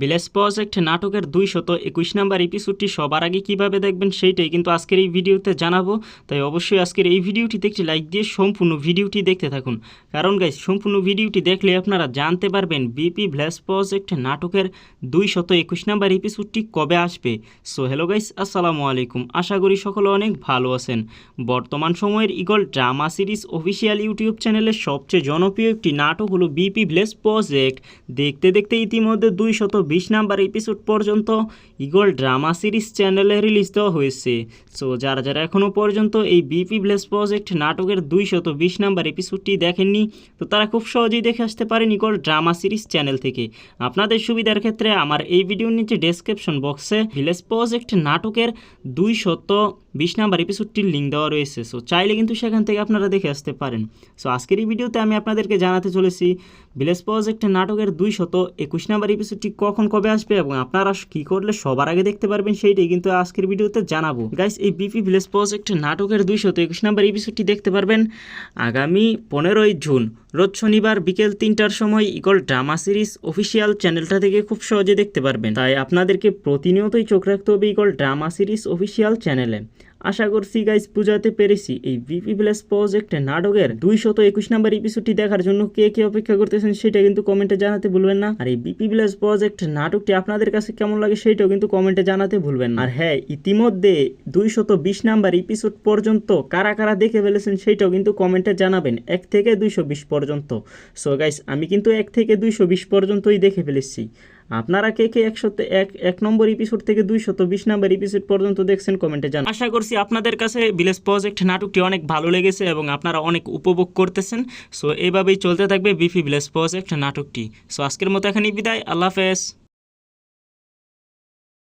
Village project নাটকের দুইশত একুশ নাম্বার এপিসোডটি সবার আগে কীভাবে দেখবেন সেইটাই কিন্তু আজকের এই ভিডিওতে জানাব। তাই অবশ্যই আজকের এই ভিডিওটিতে একটি লাইক দিয়ে সম্পূর্ণ ভিডিওটি দেখতে থাকুন। কারণ গাইজ সম্পূর্ণ ভিডিওটি দেখলে আপনারা জানতে পারবেন বিপি ভিলেজ প্রজেক্ট নাটকের দুইশত একুশ নাম্বার এপিসোডটি কবে আসবে। সো হ্যালো গাইস আসসালামু আলাইকুম। আশা করি সকলে অনেক ভালো আছেন। বর্তমান সময়ের Eagle drama series official YouTube চ্যানেলের সবচেয়ে জনপ্রিয় একটি নাটক হলো বিপি ভিলেজ প্রজেক্ট দেখতে দেখতে ইতিমধ্যে দুইশত বিশ নাম্বার এপিসোড পর্যন্ত ইগল ড্রামা সিরিজ চ্যানেলে রিলিজ দেওয়া হয়েছে। সো যারা যারা এখনও পর্যন্ত এই বিপি ভিলেজ প্রজেক্ট নাটকের দুইশত বিশ নাম্বার এপিসোডটি দেখেননি, তো তারা খুব সহজেই দেখে আসতে পারেন ইগল ড্রামা সিরিজ চ্যানেল থেকে। আপনাদের সুবিধার ক্ষেত্রে আমার এই ভিডিওর নিচে ডেসক্রিপশন বক্সে ভিলেজ প্রজেক্ট নাটকের দুইশত বিশ নাম্বার এপিসোডটির লিঙ্ক দেওয়া রয়েছে। সো চাইলে কিন্তু সেখান থেকে আপনারা দেখে আসতে পারেন। সো আজকের এই ভিডিওতে আমি আপনাদেরকে জানাতে চলেছি ভিলেজ প্রজেক্ট নাটকের দুইশত একুশ নাম্বার এপিসোডটি কখন কবে আসবে এবং আপনারা কী করলে সবার আগে দেখতে পারবেন সেইটাই কিন্তু আজকের ভিডিওতে জানাব। গাইস এই বিপি ভিলেজ প্রজেক্ট নাটকের দুইশত একুশ নাম্বার এপিসোডটি দেখতে পারবেন আগামী পনেরোই জুন। রোজ শনিবার বিকেল তিনটার সময় ইগল ড্রামা সিরিজ অফিসিয়াল চ্যানেলটা থেকে খুব সহজে দেখতে পারবেন। তাই আপনাদেরকে প্রতিনিয়তই চোখ রাখতে হবে ইগল ড্রামা সিরিজ অফিসিয়াল চ্যানেলে আশা করছি গাইজ বুঝাতে পেরেছি। এই বিপি প্লাস প্রজেক্ট নাটকের দুইশত একুশ নাম্বার এপিসোডটি দেখার জন্য কে কে অপেক্ষা করতেছেন সেটা কিন্তু কমেন্টে জানাতে ভুলবেন না। আর এই বিপি প্লাস প্রজেক্ট নাটকটি আপনাদের কাছে কেমন লাগে সেটাও কিন্তু কমেন্টে জানাতে ভুলবেন না। আর হ্যাঁ ইতিমধ্যে দুইশত বিশ নাম্বার এপিসোড পর্যন্ত কারা কারা দেখে ফেলেছেন সেটাও কিন্তু কমেন্টে জানাবেন, এক থেকে দুইশো বিশ পর্যন্ত। সো গাইস আমি কিন্তু এক থেকে দুইশো বিশ পর্যন্তই দেখে ফেলেছি। আপনারা কে কে একশত এক এক নম্বর এপিসোড থেকে দুইশত বিশ নম্বর এপিসোড পর্যন্ত দেখছেন, কমেন্টে জানান। আশা করছি আপনাদের কাছে ভিলেজ প্রজেক্ট নাটকটি অনেক ভালো লেগেছে এবং আপনারা অনেক উপভোগ করতেছেন। সো এভাবেই চলতে থাকবে বিপি ভিলেজ প্রজেক্ট নাটকটি। সো আজকের মতো এখানেই বিদায়। আল্লাহ হাফেজ।